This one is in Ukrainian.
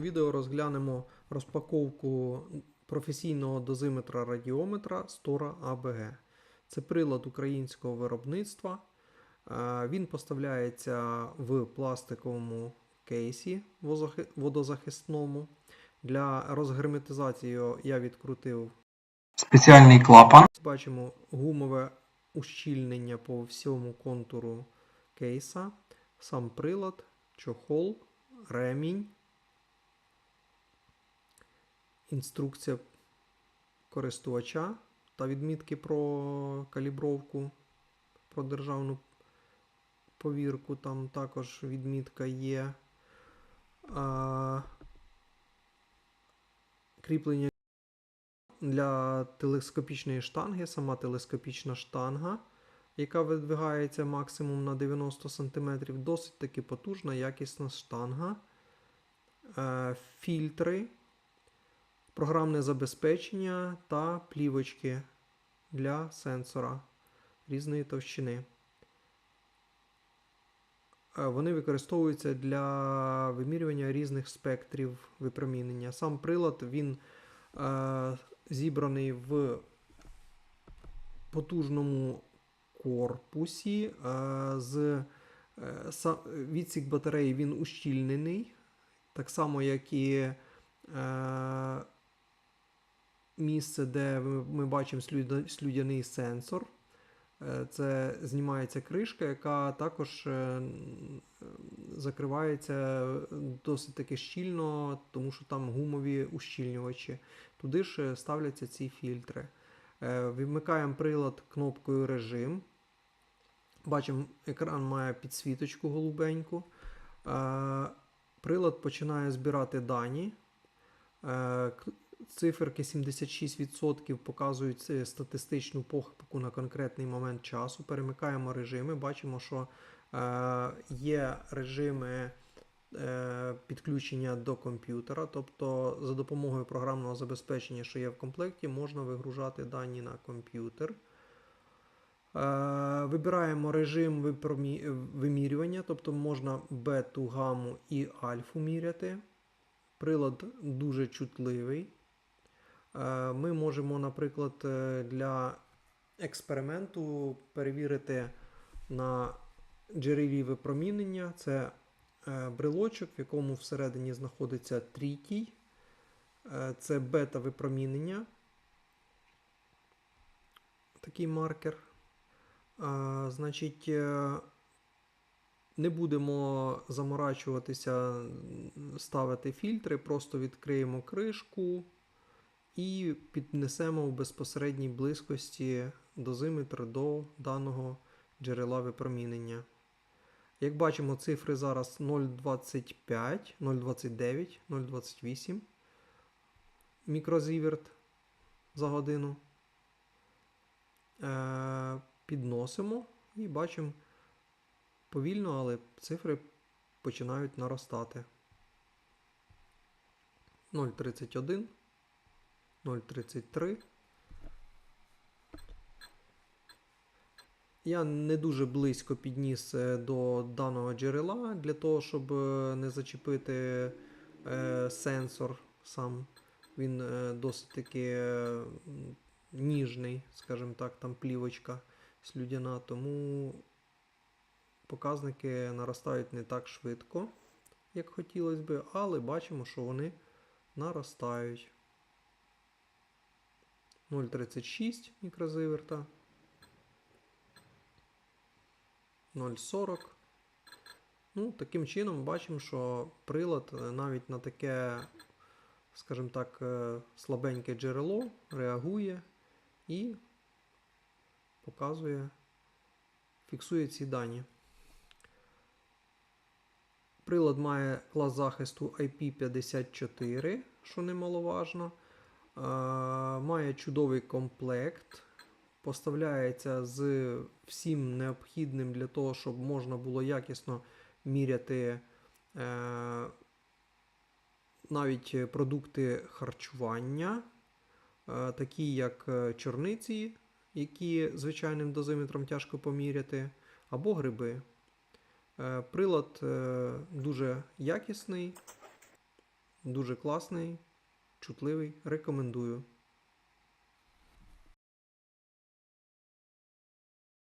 відео розглянемо розпаковку професійного дозиметра радіометра Stора ABG. Це прилад українського виробництва. Е, Він поставляється в пластиковому кейсі водозахисному. Для розгерметизації я відкрутив спеціальний клапан, Бачимо гумове ущільнення по всьому контуру кейса, сам прилад, чохол, ремінь, інструкція користувача та відмітки про калібровку, про державну повірку. Там також відмітка є. А, кріплення для телескопічної штанги, сама телескопічна штанга, яка видвигається максимум на 90 см, досить таки потужна, якісна штанга, Е, фільтри, програмне забезпечення та плівочки для сенсора різної товщини. Е, Вони використовуються для вимірювання різних спектрів випромінення. Сам прилад він е, зібраний в потужному корпусі. е, З е, са- відсік батареї він ущільнений, так само, як і е, місце, де ми бачимо слюдяний сенсор. Е, Це знімається кришка, яка також е, закривається досить таки щільно, тому що там гумові ущільнювачі. Туди ж е, ставляться ці фільтри. Е, Вимикаємо прилад кнопкою режим. Бачимо, екран має підсвіточку голубеньку. Е, Прилад починає збирати дані. Циферки 76% показують е, статистичну похибку на конкретний момент часу. Перемикаємо режими. Бачимо, що е, є режими е, підключення до комп'ютера, тобто за допомогою програмного забезпечення, що є в комплекті, можна вигружати дані на комп'ютер. Е, Вибираємо режим вимірювання, тобто можна бету, гаму і альфу міряти. Прилад дуже чутливий. Е, Ми можемо, наприклад, е, для експерименту перевірити на джерелі випромінення. Це е, брелочок, в якому всередині знаходиться трітій. Це бета-випромінення. Такий маркер. Значить, не будемо заморачуватися, ставити фільтри, просто відкриємо кришку і піднесемо в безпосередній близькості дозиметр до даного джерела випромінення. Як бачимо, цифри зараз 0,25, 0,29, 0,28 мікрозіверт за годину. Е, підносимо і бачимо повільно, але цифри починають наростати. 0,31, 0,33. Я не дуже близько підніс е, до даного джерела для того, щоб е, не зачепити е, сенсор сам. Він досить таки ніжний, скажімо так, там плівочка слюдяна, тому показники наростають не так швидко, як хотілося би, але бачимо, що вони наростають. 0,36 мікрозиверта. 0,40. Ну, таким чином бачимо, що прилад е, навіть на таке, скажімо так, е, слабеньке джерело реагує і показує, фіксує ці дані. Прилад має клас захисту IP54, що немаловажно. Е, Має чудовий комплект. Поставляється з всім необхідним для того, щоб можна було якісно міряти е, навіть продукти харчування, е, такі як чорниці, які звичайним дозиметром тяжко поміряти, або гриби. Прилад дуже якісний, Дуже класний, чутливий, рекомендую.